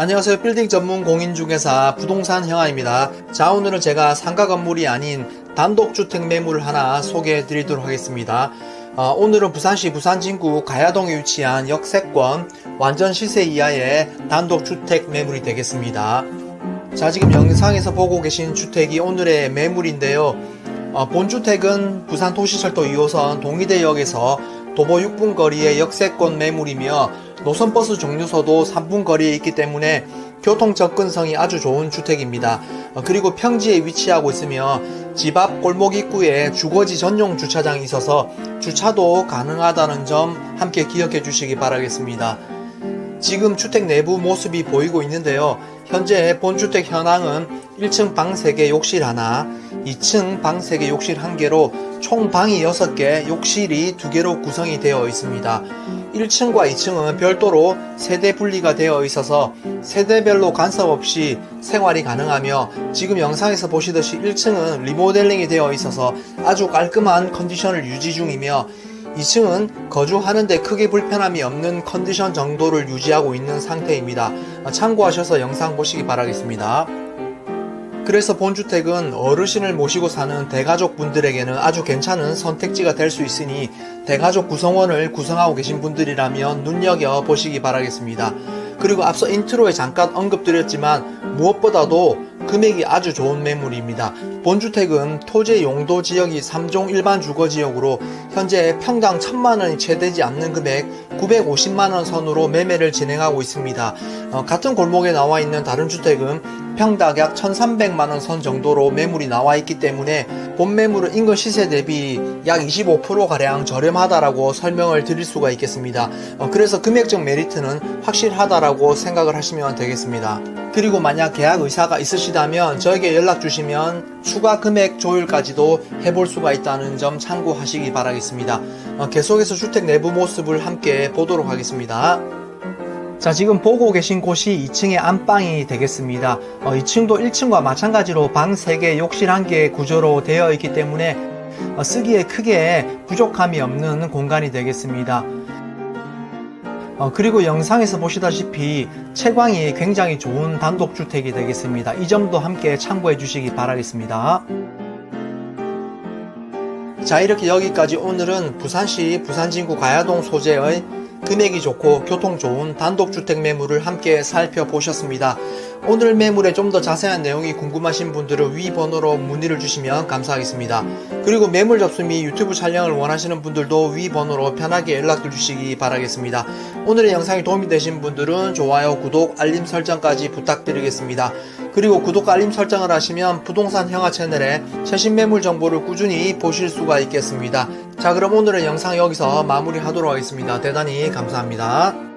안녕하세요. 빌딩 전문 공인중개사 부동산 형아입니다. 자, 오늘은 제가 상가 건물이 아닌 단독주택 매물을 하나 소개해 드리도록 하겠습니다. 어, 오늘은 부산시 부산진구 가야동에 위치한 역세권 완전 시세 이하의 단독주택 매물이 되겠습니다. 자, 지금 영상에서 보고 계신 주택이 오늘의 매물인데요. 어, 본주택은 부산 도시철도 2호선 동의대역에서 도보 6분 거리의 역세권 매물이며 노선버스 종류소도 3분 거리에 있기 때문에 교통 접근성이 아주 좋은 주택입니다. 어, 그리고 평지에 위치하고 있으며 집 앞 골목 입구에 주거지 전용 주차장이 있어서 주차도 가능하다는 점 함께 기억해 주시기 바라겠습니다. 지금 주택 내부 모습이 보이고 있는데요. 현재 본주택 현황은 1층 방 3개 욕실 하나, 2층 방 3개 욕실 1개로 총 방이 6개, 욕실이 2개로 구성이 되어 있습니다. 1층과 2층은 별도로 세대 분리가 되어 있어서 세대별로 간섭 없이 생활이 가능하며 지금 영상에서 보시듯이 1층은 리모델링이 되어 있어서 아주 깔끔한 컨디션을 유지 중이며 2층은 거주하는데 크게 불편함이 없는 컨디션 정도를 유지하고 있는 상태입니다. 참고하셔서 영상 보시기 바라겠습니다. 그래서 본주택은 어르신을 모시고 사는 대가족 분들에게는 아주 괜찮은 선택지가 될 수 있으니 대가족 구성원을 구성하고 계신 분들이라면 눈여겨 보시기 바라겠습니다. 그리고 앞서 인트로에 잠깐 언급드렸지만 무엇보다도 금액이 아주 좋은 매물입니다. 본주택은 토지 용도 지역이 3종 일반 주거 지역으로 현재 평당 1000만 원이 채 되지 않는 금액 950만 원 선으로 매매를 진행하고 있습니다. 어, 같은 골목에 나와 있는 다른 주택은 평당 약 1300만원 선 정도로 매물이 나와 있기 때문에 본 매물은 인근 시세 대비 약 25%가량 저렴하다라고 설명을 드릴 수가 있겠습니다. 어, 그래서 금액적 메리트는 확실하다라고 생각을 하시면 되겠습니다. 그리고 만약 계약 의사가 있으시다면 저에게 연락 주시면 추가 금액 조율까지도 해볼 수가 있다는 점 참고하시기 바라겠습니다. 어, 계속해서 주택 내부 모습을 함께 보도록 하겠습니다. 자, 지금 보고 계신 곳이 2층의 안방이 되겠습니다. 어, 2층도 1층과 마찬가지로 방 3개, 욕실 1개 구조로 되어 있기 때문에 어, 쓰기에 크게 부족함이 없는 공간이 되겠습니다. 어, 그리고 영상에서 보시다시피 채광이 굉장히 좋은 단독주택이 되겠습니다. 이 점도 함께 참고해 주시기 바라겠습니다. 자 이렇게 여기까지 오늘은 부산시 부산진구 가야동 소재의 금액이 좋고 교통 좋은 단독주택 매물을 함께 살펴보셨습니다. 오늘 매물에 좀 더 자세한 내용이 궁금하신 분들은 위 번호로 문의를 주시면 감사하겠습니다. 그리고 매물 접수 및 유튜브 촬영을 원하시는 분들도 위 번호로 편하게 연락 주시기 바라겠습니다. 오늘의 영상이 도움이 되신 분들은 좋아요, 구독, 알림 설정까지 부탁드리겠습니다. 그리고 구독과 알림 설정을 하시면 부동산 형아 채널에 최신 매물 정보를 꾸준히 보실 수가 있겠습니다. 자 그럼 오늘의 영상 여기서 마무리 하도록 하겠습니다. 대단히 감사합니다.